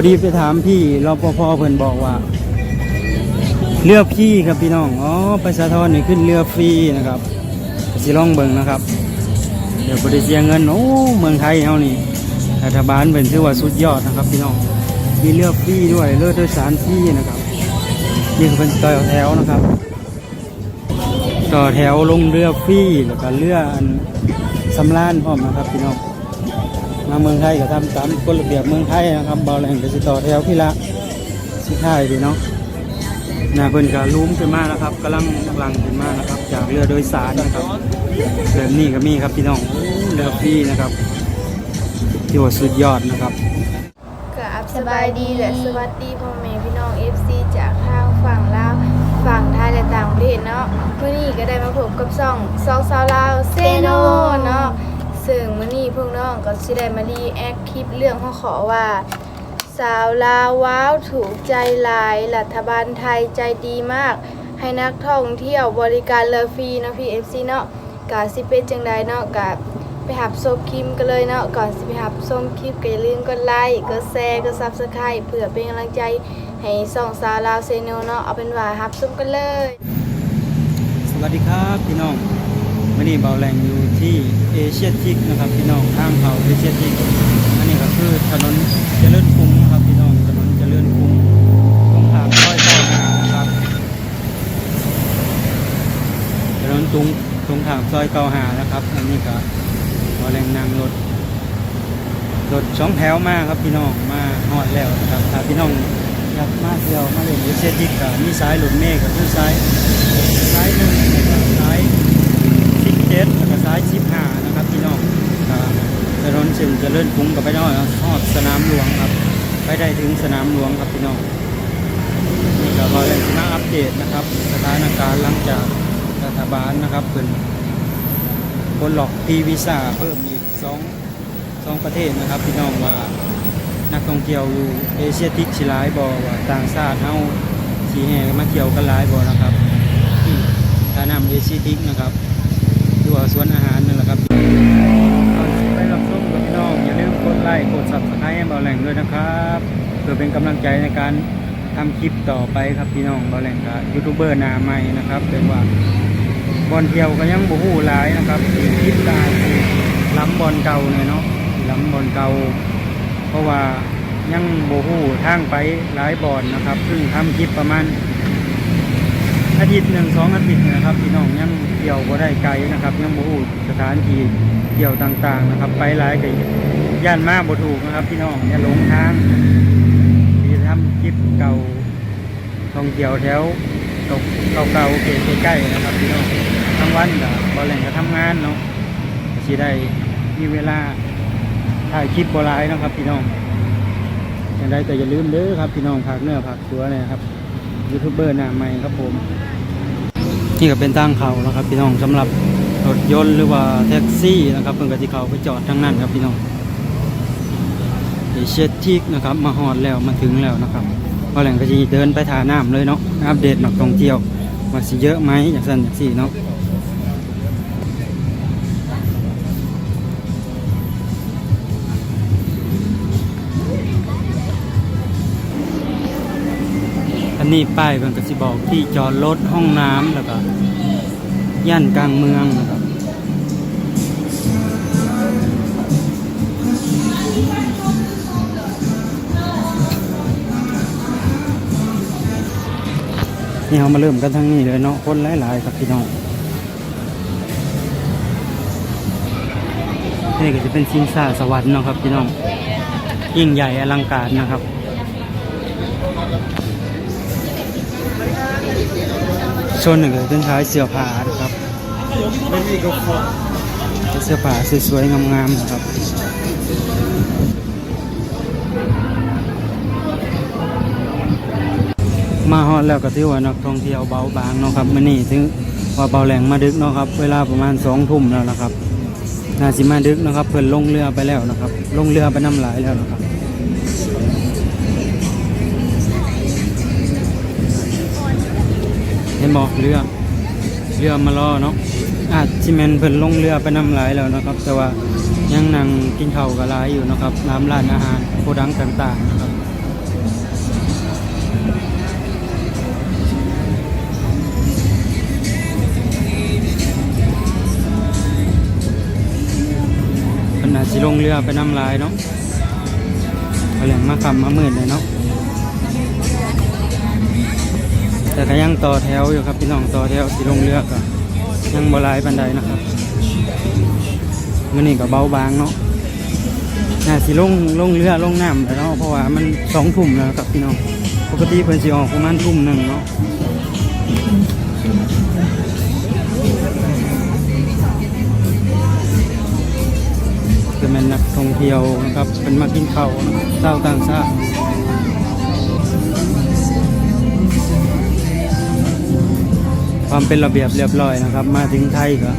อดีไปถามพี่รปภเพิ่นบอกว่า เรือฟรีครับพี่น้อง อ๋อไประชาทรนี่ขึ้นเรือฟรีนะครับสิลองเบิงนะครับ เดี๋ยวบริเสียเงิน โอ้ เมืองไทยเฮานี่ รัฐบาลเป็นถือว่าสุดยอดนะครับ พี่น้อง มีเรือฟรีด้วย เรือโดยสารฟรีนะครับ นี่คือเป็นต่อแถวนะครับ ต่อแถวลงเรือฟรีแล้วก็เรืออันสำราญพร้อมนะครับพี่น้อง มาเมืองไทยก็ทำตามกฎระเบียบเมืองไทยนะครับเบาแรงก็สิต่อแถวพี่ละสิท้ายพี่เนาะหนาเพิ่นก็ลุ้มขึ้นมาแล้วครับกำลังลังขึ้นมากนะครับ จากเรือโดยสารนะครับแบบนี้ก็มีครับพี่น้องโอ้เรือฟรีนะครับที่ว่าสุดยอดนะครับกับสบายดีและสวัสดีพ่อแม่พี่น้อง FC จากทางฝั่งลาวฝั่งไทยและต่างประเทศเนาะเมื้อนี้ก็ได้มาพบกับซ่องซองซาวลาวเซโนเนาะ ซึ่งมื้อนี้พวกน้องก็สิได้มารีแอคคลิปเรื่องของขอว่า สาวลาวว้าวถูกใจหลายรัฐบาลไทยใจดีมาก ให้นักท่องเที่ยวบริการเลอฟรีเนาะพี่ FC เนาะกาสิเป็นจังใดเนาะกะไปหับชมคลิปกันเลยเนาะก่อนสิไปหับชมคลิปก็อย่าลืมกดไลค์กดแชร์กด Subscribe เพื่อเป็นกำลังใจให้ส่องสาวลาวเซโนเนาะเอาเป็นว่าหับชมกันเลย สวัสดีครับพี่น้องวันนี้เบาแรงอยู่ เอเชียทิกนะครับพี่น้องทางเขาเอเชียทิกอันนี้ก็คือถนนเจริญกรุงนะครับพี่น้องถนนเจริญกรุงตรงทางร้อยเก้าหานะครับถนนตรงตรงทางซอยเก้าหานะครับ อันนี้ก็เบาแรงนั่งรถรถสองแถวมากครับพี่น้องมาฮอดแล้วครับถ้าพี่น้องอยากมาเที่ยวมาเล่นเอเชียทิกก็มีสายรถเมล์ก็คือสายซ้ายหนึ่งนะครับซ้ายสิบเจ็ดแล้วก็ซ้ายสิบห้านะครับพี่น้องครับ ถนนเส้นเจริญกรุงกับไปน้อยทอดสนามหลวงครับ ไปได้ถึงสนามหลวงครับพี่น้องนี่ก็เราเลยมาอัปเดตนะครับสถานการณ์หลังจากรัฐบาลนะครับเป็นคนหลอกพีวีซ่าเพิ่มอีกสองสองประเทศนะครับ พี่น้องว่านักท่องเที่ยวอยู่เอเชียทิกชิลายบอว่าต่างชาติเฮาสีแห่มาเที่ยวกันหลายบอนะครับที่ท่าน้ำเอซีทิกนะครับดูว่าสวนอาหาร ดไลค์กดซับสไครต์ให้เบาแหล่งด้วยนะครับเพื่อเป็นกำลังใจในการทำคลิปต่อไปครับพี่น้องเบาแหล่งกับยูทูบเบอร์หนาใหม่นะครับเป็นว่าบอลเที่ยวก็ยังบูฮู้หลายนะครับคลิปได้ที่ล้ำบอลเก่าเนี่ยเนาะล้ำบอลเก่า เพราะว่ายังบูฮู้ทางไปหลายบอลนะครับเพิ่งทำคลิปประมาณอาทิตย์หนึ่งสองอาทิตย์นะครับพี่น้องยังเที่ยวบ่ได้ไกลนะครับ ยังบ่ฮู้สถานที่เที่ยวต่างๆนะครับ ไปหลายก็ ย่านมาบ่ถูกนะครับ พี่น้องอย่าหลงทางที่ทำคลิปเก่าท่องเที่ยวแถวตกเก่าๆเก๋ใกล้ๆนะครับพี่น้องทั้งวันก็บ่แหล่งก็ทำงานเนาะสิได้มีเวลาถ่ายคลิปบ่หลายเนะครับ พี่น้องอย่างไรก็อย่าลืมเด้อครับพี่น้องผักเนื้อผักตัวเนี่ยครับยูทูบเบอร์หน้าใหม่ครับผมนี่ก็เป็นทางเขาแล้วครับ พี่น้องสำหรับรถยนต์หรือว่าแท็กซี่นะครับเพิ่อนก็ที่เขาไปจอดทั้งนั้นครับพี่น้อง เชียทิกนะครับ มาฮอดแล้วมาถึงแล้วนะครับพอแหล่งก็จะเดินไปทาน้ำเลยเนาะอัปเดตนักท่องเที่ยวว่าสิเยอะไหมอย่างสั้นอย่างสี่เนาะอันนี้ป้ายเพิ่นก็สิบอกที่จอดรถห้องน้ำแล้วก็ย่านกลางเมืองนะครับ นี่เรามาเริ่มกันทั้งนี้เลยเนาะคนหลายๆครับพี่น้องนี่ก็จะเป็นชิงซาสวรรค์เนาะครับพี่น้องยิ่งใหญ่อลังการนะครับโซนหนึ่งก็เป็นท้ายเสื้อผ้านะครับเสื้อผ้าสวยๆงามๆนะครับ มาฮอดแล้วก็ถือว่านักท่องเที่ยวเบาบางเนาะครับมื่อนี้ถึงว่าเบาแหลงมาดึกเนาะครับ เวลาประมาณสองทุ่มแล้วนะครับน่าสิมาดึกนะครับ เพิ่นลงเรือไปแล้วนะครับ ลงเรือไปน้ำไหลายแล้วนะครับเห็นบอกเรือเรือมารอเนาะอาจสิแมนเพิ่นลงเรือไปน้ำไหลายแล้วนะครับ แต่ว่ายังนั่งกินข้าวกับหลายอยู่นะครับน้ำร้านอาหารโกดังต่างๆ ลงเรือไปน้ำลายเนาะเอาแหล่งมาคำมาหมื่นเลยเนาะแต่ก็ยังต่อแถวอยู่ครับพี่น้องต่อแถวสิลงเรือก็ยังบลายปันใดนะครับมื้อนี้ก็เบาบางเนาะน่าสิลงลงเรือลงน้ำแล้วเนาะเพราะว่ามันสองทุ่มแล้วครับพี่น้องปกติเพิ่นสิออกประมาณทุ่มหนึ่งเนาะ เที่ยวนะครับเป็นมากินข้าวนะเจ้าต่างชาติความเป็นระเบียบเรียบร้อยนะครับ มาถึงไทยก็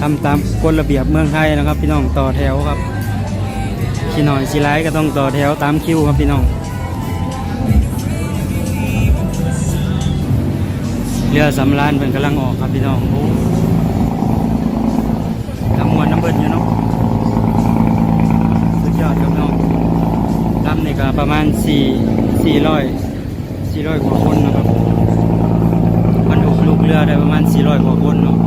ทำตามกฎระเบียบเมืองไทยนะครับ พี่น้องต่อแถวครับขี้หน่อยชีร้ายก็ต้องต่อแถวตามคิวครับพี่น้องเรือสำราญเป็นกำลังออกครับพี่น้องโอ้กำมวนน้ำเบิดอยู่เนาะ สุดยอดครับน้องลำนี่ก็ ประมาณ4 400 400กว่าคนนะครับบรรทุกลูกเรือได้ประมาณ 400กว่าคนเนาะ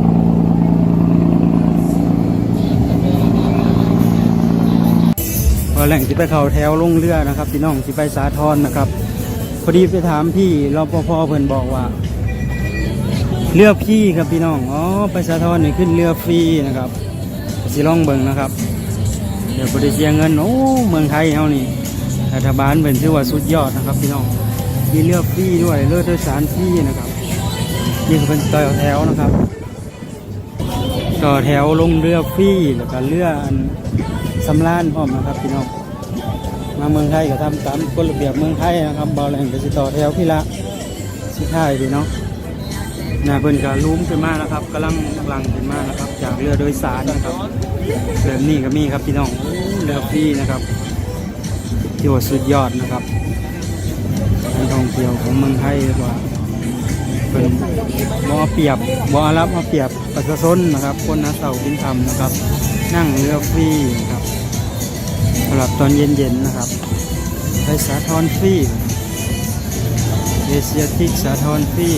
พอแหล่งที่ไปเขาแถวลงเรือนะครับพี่น้องที่ไปสาทรนนะครับ พอดีไปถามพี่รปภเพิ่นบอกว่าเรือพี่ครับพี่น้อง อ๋อ ไปสาทรนี่ขึ้นเรือฟรีนะครับสิลองเบิงนะครับ เดี๋ยวบริเสียเงิน โอ้ เมืองไทยเฮานี่ รัฐบาลเป็นชื่อว่าสุดยอดนะครับพี่น้องมีเลือกฟรีด้วยเลือกโดยสารฟรีนะครับนี่ก็เป็นต่อแถวนะครับ ต่อแถวลงเรือฟรีแล้วก็เรืออันสำราญพร้อมนะครับพี่น้องมาเมืองไทยก็ทำตามกฎระเบียบเมืองไทยนะครับบอลแหล่งก็สิต่อแถวพี่ละสิท่ายพี่เนาะหนาเพิ่นก็ลุ้มขึ้นมานะครับกำลังหลังขึ้นมานะครับ จากเรือโดยสารนะครับแบบนี้ก็มีครับพี่น้องเรือฟรีนะครับ ที่ว่าสุดยอดนะครับการท่องเที่ยวของเมืองไทยรียกว่าเป็นบ่อเปียบบ่อรับเอาเปียบประชาชนนะครับคนหาเสากินคำนะครับ นั่งเรือฟรีนะครับสำหรับตอนเย็นๆนะครับไปสาทรฟรีเอเชียทิกสาทรฟรี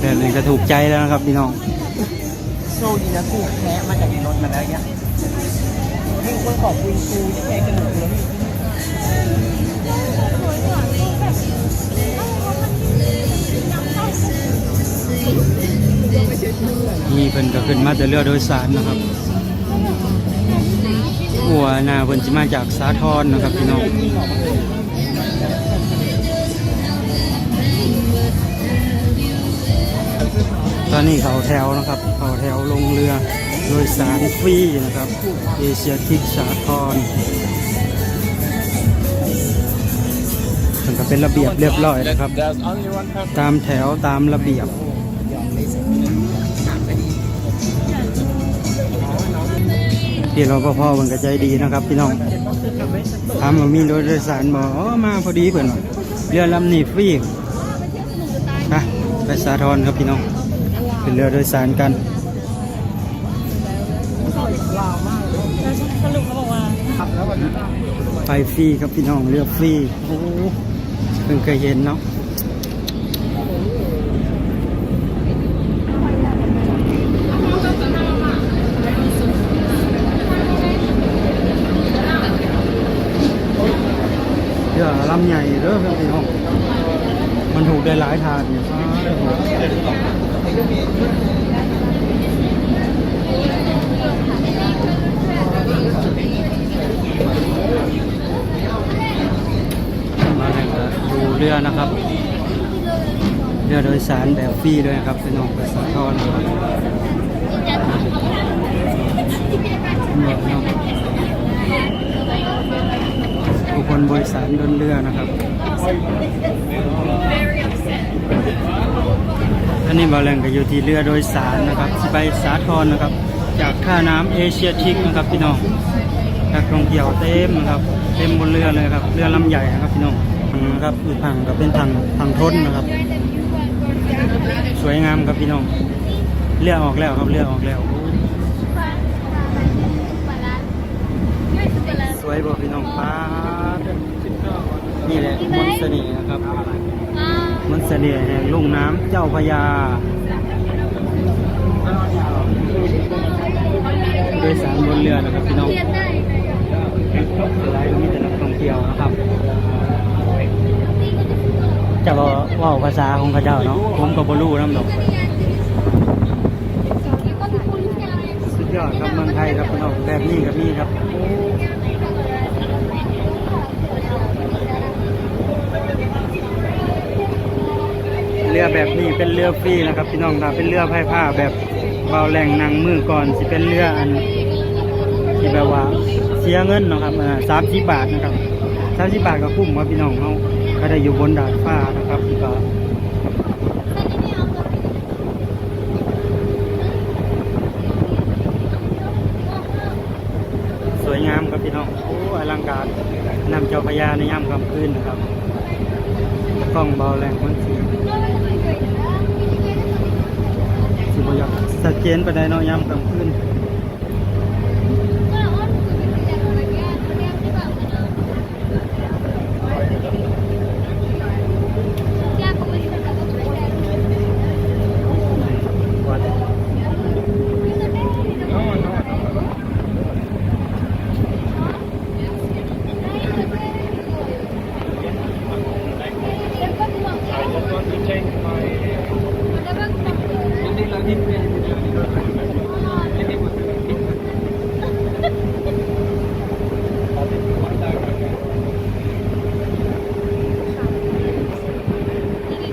แบบนี้ก็ถูกใจแล้วนะครับพี่น้อง ชคดีนะถูแท้มาจากในรถมาแล้วเนี่ยให้คนขอบคุณครูที่แท้กันหมดเลยนี่เพิ่นก็ขึ้นมาแต่เรือโดยสารนะครับหัวหน้าเพิ่นสิมาจากสาทรนะครับพี่น้อง ตอนนี้เขาแถวนะครับเขาแถวลงเรือโดยสารฟรีนะครับ เอเชียทิกสาทรมันก็เป็นระเบียบเรียบร้อยนะครับ ตามแถวตามระเบียบพี่รปภมันก็ใจดีนะครับพี่น้องถามว่ามีรถโดยสารบอกอ๋อมาพอดีเพื่อนเรือลำนี้ฟรีนะไปสาทรครับพี่น้อง เป็นเรือโดยสารกันขับแล้ววันนั้นไปฟรีครับพี่น้องเรือฟรีโอ้เพิ่งเคยเห็นเนาะเรือลำใหญ่เด้อพี่น้อง มันถูกได้หลายทางเนี่ยฟ้าเด้อผมมาแล้วดูเรือนะครับ เรือโดยสารแบบฟรีด้วยครับพี่น้องไปสาทรนะครับเนี่ยเนาะทุกคนบริสารบนเรือนะครับ อันนี้บาแรงก็อยู่ที่เรือโดยสารนะครับสิไปสาทรนะครับ จากท่าน้ำเอเชียทิกนะครับพี่น้องนักท่องเที่ยวเต็มนะครับ เต็มบนเรือเลยครับเรือลำใหญ่นะครับพี่น้องนะครับอีกทางก็เป็นทางทางทนนะครับ สวยงามครับพี่น้องเรือออกแล้วครับเรือออกแล้วสวยบ่พี่น้องป้านี่แหละมนต์เสน่ห์นะครับ สน่ห์แห่งลุ่มน้ำเจ้าพยาโดยสารบนเรือนะครับพี่น้องไลน์มีแต่นักท่องเที่ยวนะครับจะว่าว่าภาษาของพระเจ้าเนาะผมกับบรูน้ำดอกสุดยอดครับเมืองไทยครับพี่น้องแบบนี้ครับนี่ครับ เรือแบบนี้เป็นเรือฟรีนะครับ พี่น้องครับเป็นเรือพายผ้าแบบเบาแรงนางมือก่อนสิเป็นเรืออันที่แบบว่าเสียเงินนะครับสามสิบบาทนะครับสามสิบบาทก็คุ้มว่าพี่น้องเขาก็ได้อยู่บนดาดฟ้านะครับก็สวยงามครับพี่น้องโอ้อลังการนำเจ้าพระยาในยามค่ำคืนนะครับกล้องเบาแรงมันสีสิ สแกนไปได้เนาะยามกลางคืน วัด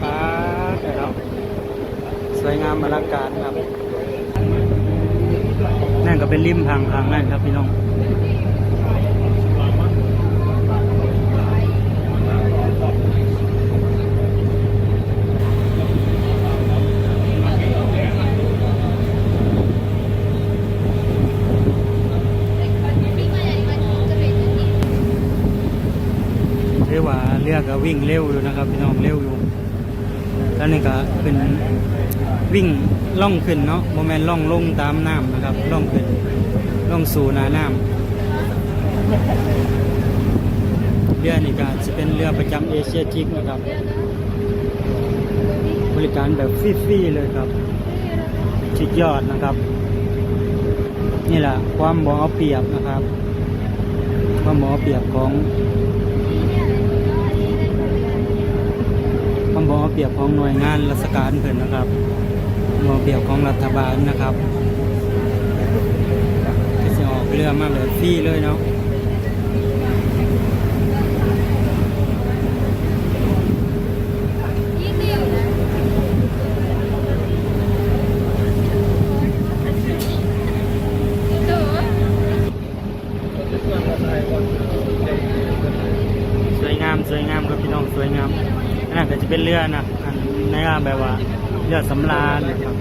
ป้าแต่เราสวยงามอ ลังการครับ นั่นก็เป็นริมทางทางนั่นครับพี่น้องเรียกว่าเรือก็วิ่งเร็วอยู่นะครับ พี่น้องเร็วอยู่ แล้วนี่ก็เป็นวิ่งล่องขึ้นเนาะโมเมนต์ล่องลงตามน้ำนะครับล่องขึ้นล่องสู่นาน้ำเรือนี่ก็จะเป็นเรือประจำเอเชียทิกนะครับ บริการแบบฟรีๆเลยครับชุดยอดนะครับ นี่แหละความบ่เอาเปรียบนะครับ ความบ่เอาเปรียบของ ความ บ่เอาเปรียบของหน่วยงานราชการเพิ่นนะครับบ่เอาเปรียบของรัฐบาลนะครับก็จะออกเรือมาแบบฟรีเลยเนาะสวยงามสวยงามครับพี่น้องสวยงาม อันนั้นก็จะเป็นเรือนะอันในนแบบว่าเรือสำราญนะครับ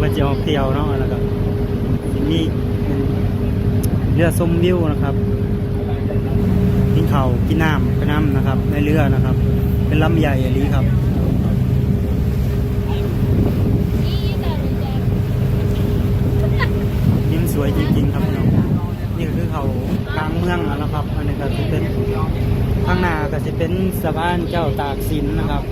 มันจะออกเที่ยวเนาะแล้วก็ทีนี้เรือชมวิวนะครับกินเข้ากินน้ำไปน้ำนะครับ ในเรือนะครับ เป็นลำใหญ่อย่างนี้ครับยิ้มสวยจริงๆครับพี่น้อง นี่คือเขากลางเมืองแล้วนะครับ อันนี้ก็จะเป็นข้างหน้าก็จะเป็นสะพานเจ้าตากสินนะครับ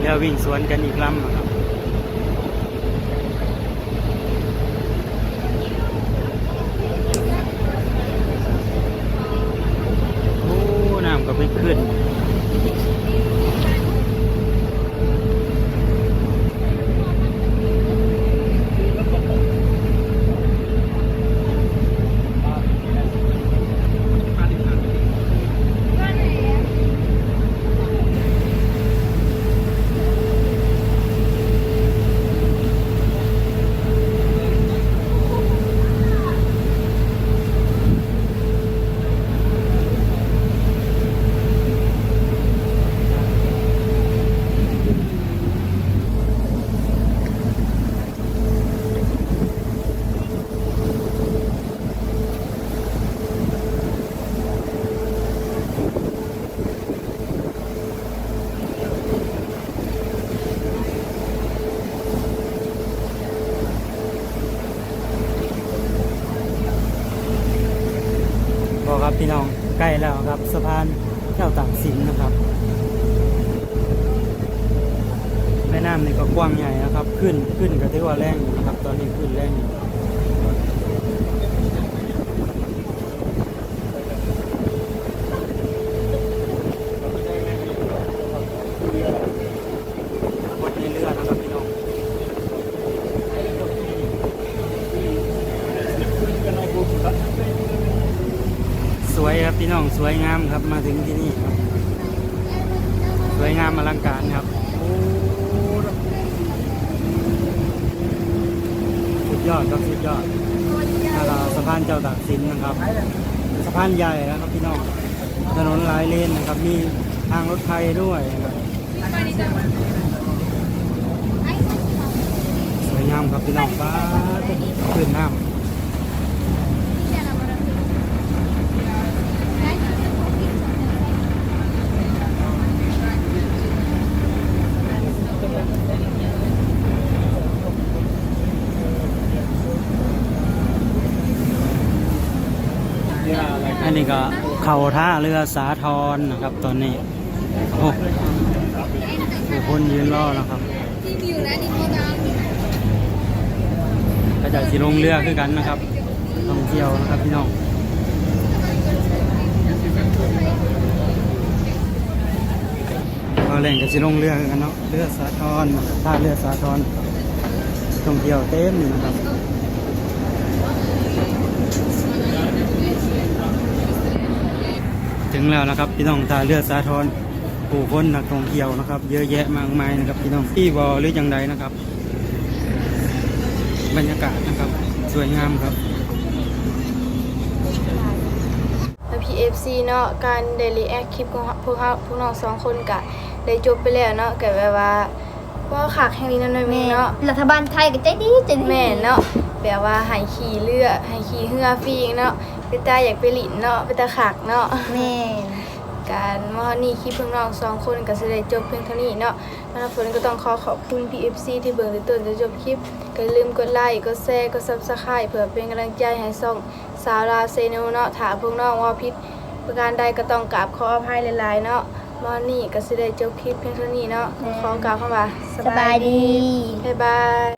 เดี๋ยววิ่งสวนกันอีกลำนะครับ โอ้ น้ำก็ไม่ขึ้น น ครับพี่น้องใกล้แล้วครับสะพานเจ้าตากสินนะครับแม่น้ำนี่ก็กว้างใหญ่นะครับ ขึ้นขึ้นก็ถือว่าแรงนะครับ ตอนนี้ขึ้นแรงอยู่บนในเรือนะครับพี่น้อง สวยครับ พี่น้องสวยงามครับมาถึงที่นี่ครับ สวยงามอลังการครับสุดยอดครับสุดยอดถ้าเราสะพานเจ้าตากสินนะครับ สะพานใหญ่นะครับพี่น้องถนนหลายเลนนะครับ มีทางรถไฟด้วยนะครับสวยงามครับพี่น้องบ้าขึ้นน้ำ อันนี้ก็ เข่าท่าเรือสาทรนะครับตอนนี้โอ้ผู้คนยืนรอแล้วครับก็จะสิลงเรือคือกันนะครับท่องเที่ยวนะครับพี่น้องก็แหล่งก็สิลงเรือกันเนาะเรือสาทรท่าเรือสาทรท่องเที่ยวเต็มนะครับ ถึงแล้วนะครับพี่น้องท่าเรือสาทรผู้คนนักท่องเที่ยวนะครับ เยอะแยะมากมายนะครับพี่น้องที่บอหรือจังใดนะครับ บรรยากาศนะครับ สวยงามครับแล้ว PFC เนาะการเดลีแอคคลิปของพวกเราพวกน้องสองคนกะได้จบไปแล้วเนาะก็แบบว่าว่าขากแห่งนี้นั่นหน่อยมึงเนาะรัฐบาลไทยก็ใจดีใจดีแม่นเนาะแบบว่าให้ขี่เรือให้ขี่เรือฟรีเนาะ ไปตาอยากไปหลินเนาะไปตาขากเนาะ แม่น การมอนี่คลิปเพิ่งน้องสองคนก็แสดงจบเพียงเท่านี้เนาะมาฝนก็ต้องขอขอบคุณ PFC ที่เบิ่งติดต้นจนจบคลิปก็อย่าลืมกดไลค์กดแชร์กด Subscribe เพื่อเป็นกำลังใจให้ส่องสาวลาวเซโนเนาะถ้าพวกน้องว่าผิดประการใดก็ต้องกราบขออภัยหลายๆเนาะมอนี่ก็แสดงจบคลิปเพียงเท่านี้เนาะขอกล่าวคำว่าสบายดีบ๊ายบาย